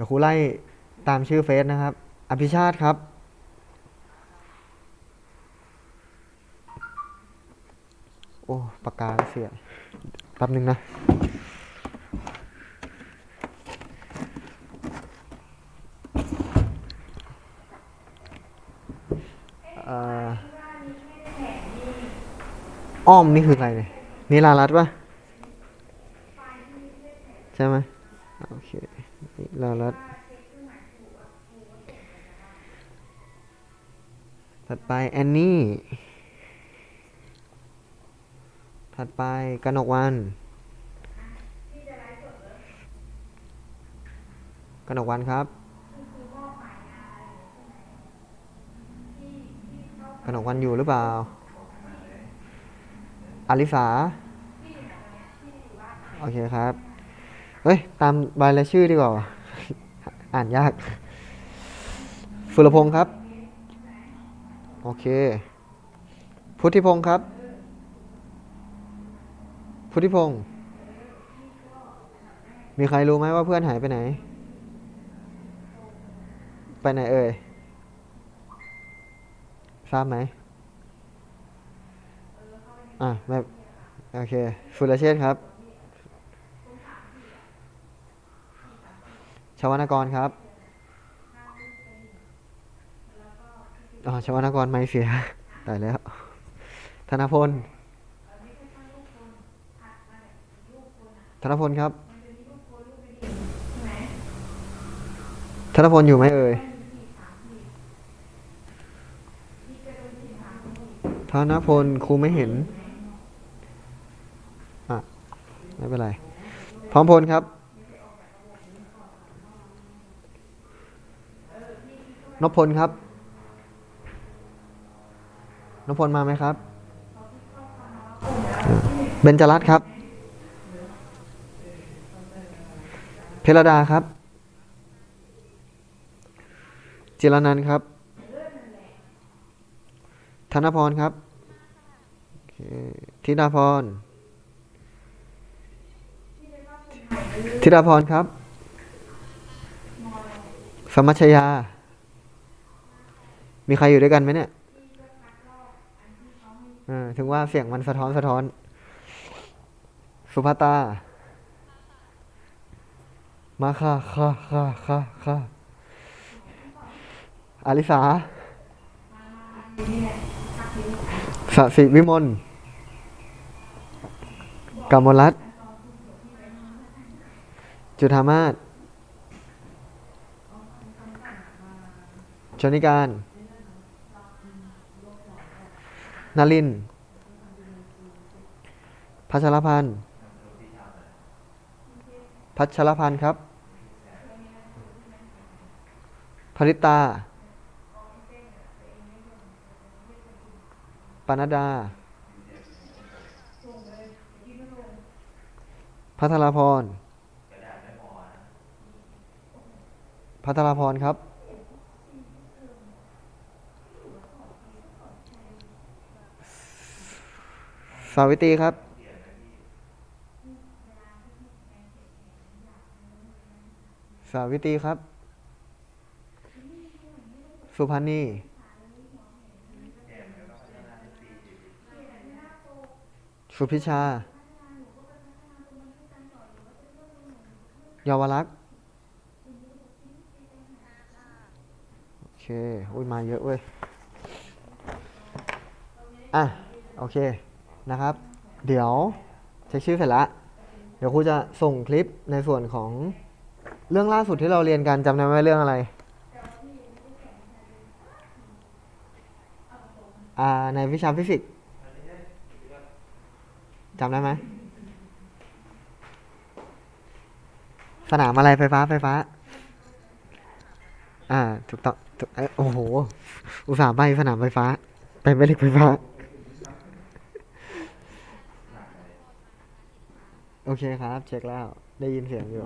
ดี๋ยวครูไล่ตามชื่อเฟซนะครับ อภิชาติครับ โอ้ปากกาเสียแป๊บนึงนะอ่ออ้อมนี่คือใครเนี่ยนิลารัตปะใช่ไหมโอเค ลารัตน์ถัดไปแอนนี่ ถัดไปกนกวันกนกวันครับกนกวันอยู่หรือเปล่าอลิสา โอเคครับ เฮ้ย ตามใบรายชื่อดีกว่า อ่านยาก สุรพงศ์ครับ โอเค พุทธิพงศ์ครับ พุทธิพงศ์มีใครรู้ไหมว่าเพื่อนหายไปไหน ไปไหนเอ่ย ทราบไหมอะไม่โอเค สุรเชษครับ ชวนกรครับอ๋อชวนกรไม่เสียตายแล้ว ธนพล ธนพลครับ ธนพลอยู่ไหมเอ่ย ธนพลครูไม่เห็น อะ ไม่เป็นไร พร้อมพลครับ นพพลครับนพพลมาไหมครับอ่าเบญจรัตน์ครับ เพรดาครับ จิรนันท์ครับ ธนพรครับโอเคธิดาพร ธิดาพรครับสมัชยา มีใครอยู่ด้วยกันไหมเนี่ยอถึงว่าเสียงมันสะท้อนสะท้อน สุภาตา มาค่ะค่ะค่ะค่ะค่ะอาริสาสสิวิมลกามลรัตน์จุธามาศชนิการ นาริน พัชรพันธ์ พัชรพันธ์ครับ ภริตา ปนดา พัทรพร พัทรพรครับ สาวิตรีครับ สาวิตรีครับ สุพันนีสุพิชา เยาวรักษ์โอเค อุ้ยมาเยอะเว้ย อะ โอเค นะครับ เดี๋ยวเช็คชื่อเสร็จล้วเดี๋ยวครูจะส่งคลิปในส่วนของเรื่องล่าสุดที่เราเรียนกันจำได้ไหมเรื่องอะไรในวิชาฟิสิกส์จำได้ไหมสนามอะไรไฟฟ้าไฟฟ้า อ่า ถูกต้องโอ้โห อุตส่าห์ไปสนามไฟฟ้าไปไม่เล็กไฟฟ้า โอเคครับ เช็คแล้ว ได้ยินเสียงอยู่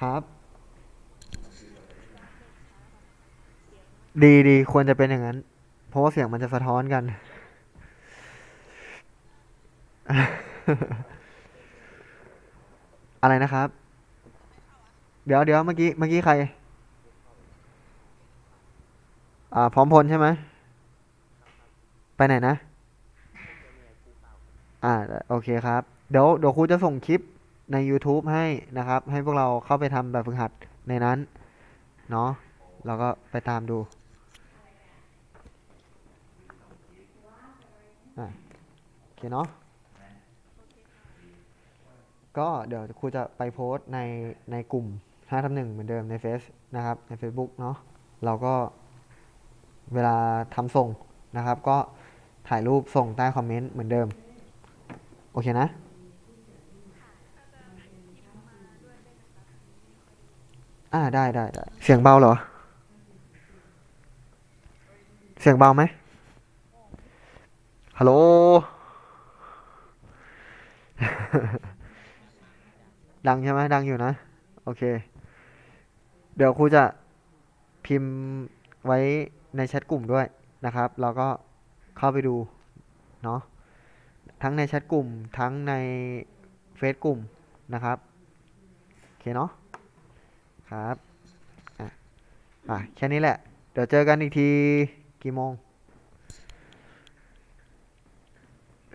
ครับ ดีดีควรจะเป็นอย่างนั้น เพราะว่าเสียงมันจะสะท้อนกัน อะไรนะครับ เดี๋ยวเดี๋ยวเมื่อกี้เมื่อกี้ใคร อ่า พร้อมพลใช่ไหม ไปไหนนะ อ่าโอเคครับ เดี๋ยวเดี๋ยวครูจะส่งคลิปใน YouTube ให้นะครับ ให้พวกเราเข้าไปทำแบบฝึกหัดในนั้น เนาะเราก็ไปตามดูอะโอเคเนาะก็เดี๋ยวครูจะไปโพสต์ในในกลุ่ม5ทับหนึ่งเหมือนเดิมในเฟซนะครับ ใน Facebook เนาะเราก็เวลาทำส่งนะครับ ก็ถ่ายรูปส่งใต้คอมเมนต์เหมือนเดิม โอเคนะ อ่าได้ได้ได้เสียงเบาเหรอ เสียงเบาไหมฮัลโหล ดังใช่ไหมดังอยู่นะ โอเค เดี๋ยวครูจะพิมพ์ไว้ในแชทกลุ่มด้วยนะครับเราก็เข้าไปดู เนาะ ทั้งในแชทกลุ่มทั้งในเฟซกลุ่มนะครับโอเคเนาะครับอะอะแค่นี้แหละ เดี๋ยวเจอกันอีกทีกี่โมง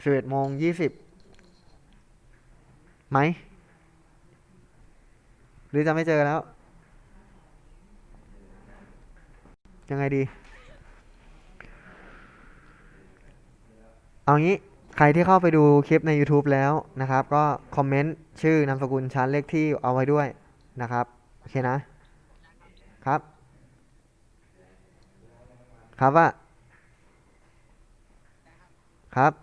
สิบเอ็ดโมงยี่สิบไหม หรือจะไม่เจอแล้ว ยังไงดี เอางี้ ใครที่เข้าไปดูคลิปใน YouTube แล้วนะครับ ก็คอมเมนต์ชื่อนามสกุลชั้นเลขที่เอาไว้ด้วยนะครับ โอเคนะ ครับ ครับว่า ครับ